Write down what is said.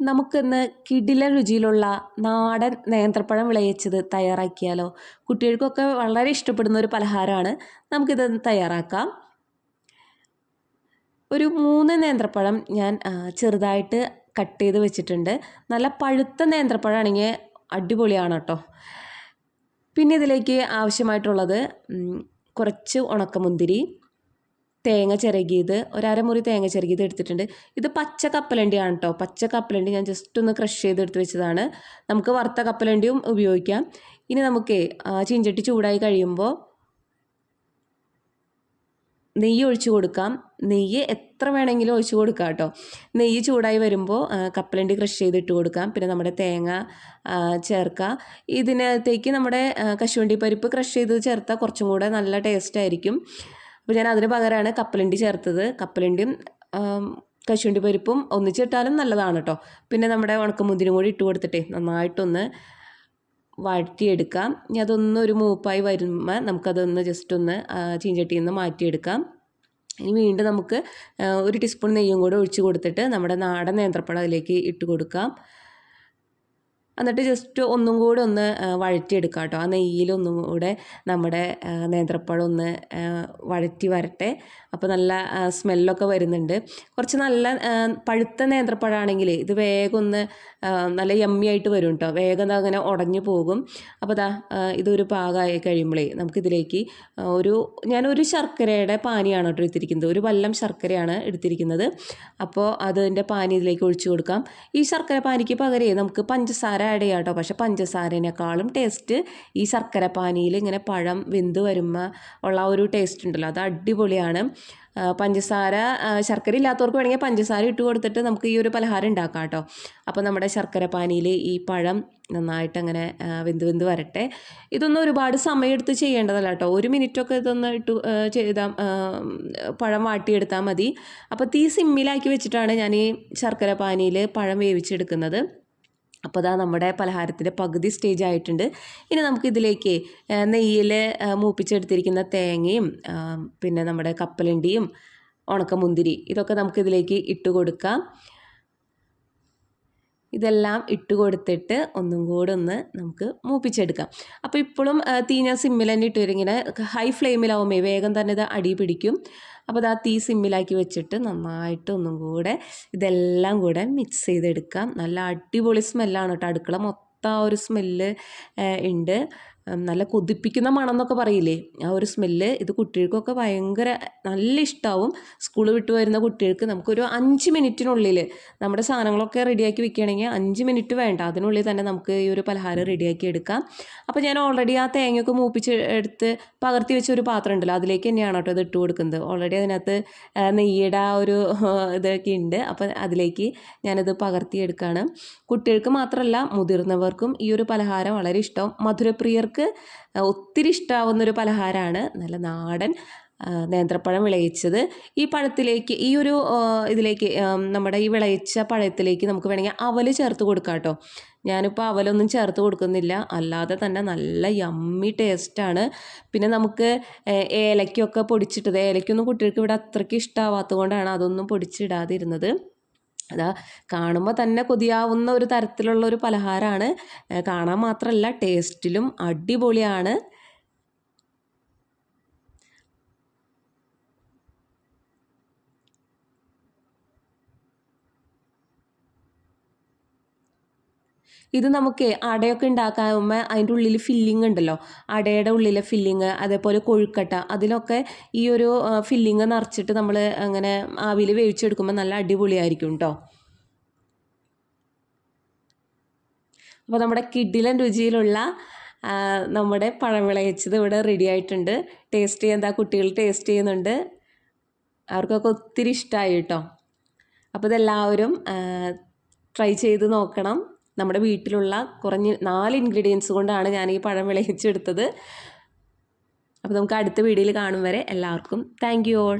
നമുക്കിന്ന് കിടില രുചിയിലുള്ള നാടൻ നേന്ത്രപ്പഴം വിളയിച്ചത് തയ്യാറാക്കിയാലോ? കുട്ടികൾക്കൊക്കെ വളരെ ഇഷ്ടപ്പെടുന്ന ഒരു പലഹാരമാണ്. നമുക്കിത് തയ്യാറാക്കാം. ഒരു മൂന്ന് നേന്ത്രപ്പഴം ഞാൻ ചെറുതായിട്ട് കട്ട് ചെയ്ത് വെച്ചിട്ടുണ്ട്. നല്ല പഴുത്ത നേന്ത്രപ്പഴമാണെങ്കിൽ അടിപൊളിയാണ് കേട്ടോ. പിന്നെ ഇതിലേക്ക് ആവശ്യമായിട്ടുള്ളത് കുറച്ച് ഉണക്കമുന്തിരി. തേങ്ങ ചിരകിയത് ഒരമുറി തേങ്ങ ചിരകിയത് എടുത്തിട്ടുണ്ട്. ഇത് പച്ച കപ്പലണ്ടിയാണ് കേട്ടോ പച്ച കപ്പലണ്ടി ഞാൻ ജസ്റ്റ് ഒന്ന് ക്രഷ് ചെയ്ത് എടുത്ത് വെച്ചതാണ്. നമുക്ക് വറുത്ത കപ്പലണ്ടിയും ഉപയോഗിക്കാം. ഇനി നമുക്ക് ചീഞ്ചട്ടി ചൂടായി കഴിയുമ്പോൾ നെയ്യ് ഒഴിച്ചു കൊടുക്കാം. നെയ്യ് എത്ര വേണമെങ്കിലും ഒഴിച്ചു കൊടുക്കാം കേട്ടോ നെയ്യ് ചൂടായി വരുമ്പോൾ കപ്പലണ്ടി ക്രഷ് ചെയ്തിട്ട് കൊടുക്കാം. പിന്നെ നമ്മുടെ തേങ്ങ ചേർക്കുക ഇതിനകത്തേക്ക് നമ്മുടെ കശുവണ്ടി പരിപ്പ് ക്രഷ് ചെയ്ത് ചേർത്താൽ കുറച്ചും കൂടെ നല്ല ടേസ്റ്റ് ആയിരിക്കും. അപ്പോൾ ഞാൻ അതിന് പകരമാണ് കപ്പലണ്ടി ചേർത്തത്. കപ്പലണ്ടിയും കശുവണ്ടി പരിപ്പും ഒന്നിച്ചിട്ടാലും നല്ലതാണ് കേട്ടോ പിന്നെ നമ്മുടെ ഉണക്കമുന്തിരും കൂടി ഇട്ട് കൊടുത്തിട്ടേ നന്നായിട്ടൊന്ന് വഴറ്റിയെടുക്കാം. ഇനി അതൊന്ന് ഒരു മൂപ്പായി വരുമ്പോൾ നമുക്കതൊന്ന് ജസ്റ്റ് ഒന്ന് ചീഞ്ചട്ടിയിൽ നിന്ന് മാറ്റിയെടുക്കാം. ഇനി വീണ്ടും നമുക്ക് ഒരു ടീസ്പൂൺ നെയ്യും കൂടെ ഒഴിച്ച് കൊടുത്തിട്ട് നമ്മുടെ നാടൻ നേന്ത്രപ്പഴം അതിലേക്ക് ഇട്ട് കൊടുക്കാം. എന്നിട്ട് ജസ്റ്റ് ഒന്നും കൂടെ ഒന്ന് വഴറ്റിയെടുക്കാം കേട്ടോ ആ നെയ്യിലൊന്നും കൂടെ നമ്മുടെ നേന്ത്രപ്പഴം ഒന്ന് വഴറ്റി വരട്ടെ. അപ്പോൾ നല്ല സ്മെല്ലൊക്കെ വരുന്നുണ്ട്. കുറച്ച് നല്ല പഴുത്ത നേന്ത്രപ്പഴമാണെങ്കിൽ ഇത് വേഗം ഒന്ന് നല്ല യമ്മി ആയിട്ട് വരും കേട്ടോ വേഗം അങ്ങനെ ഉടഞ്ഞു പോകും. അപ്പോൾ ദാ ഇതൊരു പാകമായി കഴിയുമ്പോഴേ നമുക്കിതിലേക്ക് ഒരു ഞാനൊരു ശർക്കരയുടെ പാനിയാണ് കേട്ടോ എടുത്തിരിക്കുന്നത്. ഒരു വല്ലം ശർക്കരയാണ് എടുത്തിരിക്കുന്നത്. അപ്പോൾ അതിന്റെ പാനി ഇതിലേക്ക് ഒഴിച്ചു കൊടുക്കാം. ഈ ശർക്കര പാനിക്ക് പകരം നമുക്ക് പഞ്ചസാര ആഡ് ചെയ്യാം കേട്ടോ പക്ഷേ പഞ്ചസാരേനേക്കാളും ടേസ്റ്റ് ഈ ശർക്കര പാനിയിൽ ഇങ്ങനെ പഴം വെന്ത് വരുമ്പോൾ ഉള്ള ഒരു ടേസ്റ്റ് ഉണ്ടല്ലോ. അത് അടിപൊളിയാണ്. പഞ്ചസാര ശർക്കര ഇല്ലാത്തവർക്ക് വേണമെങ്കിൽ പഞ്ചസാര ഇട്ട് കൊടുത്തിട്ട് നമുക്ക് ഈ ഒരു പലഹാരം ഉണ്ടാക്കാം കേട്ടോ അപ്പോൾ നമ്മുടെ ശർക്കര പാനിയിൽ ഈ പഴം നന്നായിട്ട് അങ്ങനെ വെന്ത് വെന്ത് വരട്ടെ. ഇതൊന്നും ഒരുപാട് സമയമെടുത്ത് ചെയ്യേണ്ടതല്ല കേട്ടോ ഒരു മിനിറ്റൊക്കെ ഇതൊന്ന് ഇട്ട് ചെയ്താൽ പഴം വാട്ടിയെടുത്താൽ മതി. അപ്പോൾ തീ സിമ്മിലാക്കി വെച്ചിട്ടാണ് ഞാൻ ഈ ശർക്കര പാനിയിൽ പഴം വേവിച്ചെടുക്കുന്നത്. അപ്പോൾ അതാ നമ്മുടെ പലഹാരത്തിന്റെ പകുതി സ്റ്റേജ് ആയിട്ടുണ്ട്. ഇനി നമുക്ക് ഇതിലേക്ക് നെയ്യിൽ മൂപ്പിച്ചെടുത്തിരിക്കുന്ന തേങ്ങയും പിന്നെ നമ്മുടെ കപ്പലണ്ടിയും ഉണക്കമുന്തിരി ഇതൊക്കെ നമുക്കിതിലേക്ക് ഇട്ട് കൊടുക്കാം ഇതെല്ലാം ഇട്ട് കൊടുത്തിട്ട് ഒന്നും കൂടെ ഒന്ന് നമുക്ക് മൂപ്പിച്ചെടുക്കാം. അപ്പോൾ ഇപ്പോഴും തീ ഞാൻ സിമ്മിൽ തന്നെ ഇട്ട് വരും. ഇങ്ങനെ ഹൈ ഫ്ലെയിമിലാവുമ്പോൾ വേഗം തന്നെ ഇത് അടി പിടിക്കും. അപ്പോൾ അത് ആ തീ സിമ്മിലാക്കി വെച്ചിട്ട് നന്നായിട്ട് ഒന്നും കൂടെ ഇതെല്ലാം കൂടെ മിക്സ് ചെയ്തെടുക്കാം. നല്ല അടിപൊളി സ്മെല്ലാണ് കേട്ടോ. അടുക്കള മൊത്തം ആ ഒരു സ്മെല്ല് ഉണ്ട്. നല്ല കൊതിപ്പിക്കുന്ന മണം എന്നൊക്കെ പറയില്ലേ? ആ ഒരു സ്മെല്ല് ഇത് കുട്ടികൾക്കൊക്കെ ഭയങ്കര നല്ല ഇഷ്ടമാവും സ്കൂൾ വിട്ട് വരുന്ന കുട്ടികൾക്ക് നമുക്കൊരു അഞ്ച് മിനിറ്റിനുള്ളിൽ നമ്മുടെ സാധനങ്ങളൊക്കെ റെഡിയാക്കി വെക്കുകയാണെങ്കിൽ അഞ്ച് മിനിറ്റ് വേണ്ട. അതിനുള്ളിൽ തന്നെ നമുക്ക് ഈ ഒരു പലഹാരം റെഡിയാക്കി എടുക്കാം. അപ്പോൾ ഞാൻ ഓൾറെഡി ആ തേങ്ങയൊക്കെ മൂപ്പിച്ച് എടുത്ത് പകർത്തി വെച്ച ഒരു പാത്രം ഉണ്ടല്ലോ അതിലേക്ക് തന്നെയാണ് കേട്ടോ ഇത് ഇട്ട് കൊടുക്കുന്നത്. ഓൾറെഡി അതിനകത്ത് നെയ്യുടെ ആ ഒരു ഇതൊക്കെ ഉണ്ട്. അപ്പോൾ അതിലേക്ക് ഞാനത് പകർത്തിയെടുക്കുകയാണ് കുട്ടികൾക്ക് മാത്രമല്ല മുതിർന്നവർക്കും ഈ ഒരു പലഹാരം വളരെ ഇഷ്ടം. മധുരപ്രിയർക്ക് നമുക്ക് ഒത്തിരി ഇഷ്ടമാവുന്നൊരു പലഹാരമാണ് നല്ല നാടൻ നേന്ത്രപ്പഴം വിളയിച്ചത്. ഈ പഴത്തിലേക്ക് ഈ ഒരു ഇതിലേക്ക് നമ്മുടെ ഈ വിളയിച്ച പഴത്തിലേക്ക് നമുക്ക് വേണമെങ്കിൽ അവൽ ചേർത്ത് കൊടുക്കാം കേട്ടോ. ഞാനിപ്പോൾ അവലൊന്നും ചേർത്ത് കൊടുക്കുന്നില്ല. അല്ലാതെ തന്നെ നല്ല യമ്മി ടേസ്റ്റാണ് പിന്നെ നമുക്ക് ഏലക്കൊക്കെ പൊടിച്ചിട്ടത് ഏലക്കൊന്നും കുട്ടികൾക്ക് ഇവിടെ അത്രയ്ക്ക് ഇഷ്ടമാവാത്തത് കൊണ്ടാണ് അതൊന്നും പൊടിച്ചിടാതിരുന്നത്. അതാ കാണുമ്പോൾ തന്നെ കൊതിയാവുന്ന ഒരു തരത്തിലുള്ള ഒരു പലഹാരമാണ് കാണാൻ മാത്രമല്ല ടേസ്റ്റിലും അടിപൊളിയാണ്. ഇത് നമുക്ക് അടയൊക്കെ ഉണ്ടാക്കാകുമ്പോൾ അതിന്റെ ഉള്ളിൽ ഫില്ലിംഗ് ഉണ്ടല്ലോ അടയുടെ ഉള്ളിലെ ഫില്ലിങ് അതേപോലെ കൊഴുക്കട്ട അതിലൊക്കെ ഈ ഒരു ഫില്ലിങ് നിറച്ചിട്ട് നമ്മൾ അങ്ങനെ ആവിയിൽ വേവിച്ചെടുക്കുമ്പോൾ നല്ല അടിപൊളിയായിരിക്കും കേട്ടോ അപ്പോൾ നമ്മുടെ കിഡിലൻ രുചിയിലുള്ള നമ്മുടെ പഴം വിളയിച്ചത് ഇവിടെ റെഡി ആയിട്ടുണ്ട്. ടേസ്റ്റ് ചെയ്യാൻ എന്താ കുട്ടികൾ ടേസ്റ്റ് ചെയ്യുന്നുണ്ട്. അവർക്കൊക്കെ ഒത്തിരി ഇഷ്ടമായി കേട്ടോ അപ്പോൾ ഇതെല്ലാവരും ട്രൈ ചെയ്ത് നോക്കണം. നമ്മുടെ വീട്ടിലുള്ള കുറഞ്ഞ് നാല് ഇൻഗ്രീഡിയൻസ് കൊണ്ടാണ് ഞാൻ ഈ പഴം വിളയിച്ചെടുത്തത്. അപ്പോൾ നമുക്ക് അടുത്ത വീഡിയോയിൽ കാണും വരെ എല്ലാവർക്കും താങ്ക് യു ഓൾ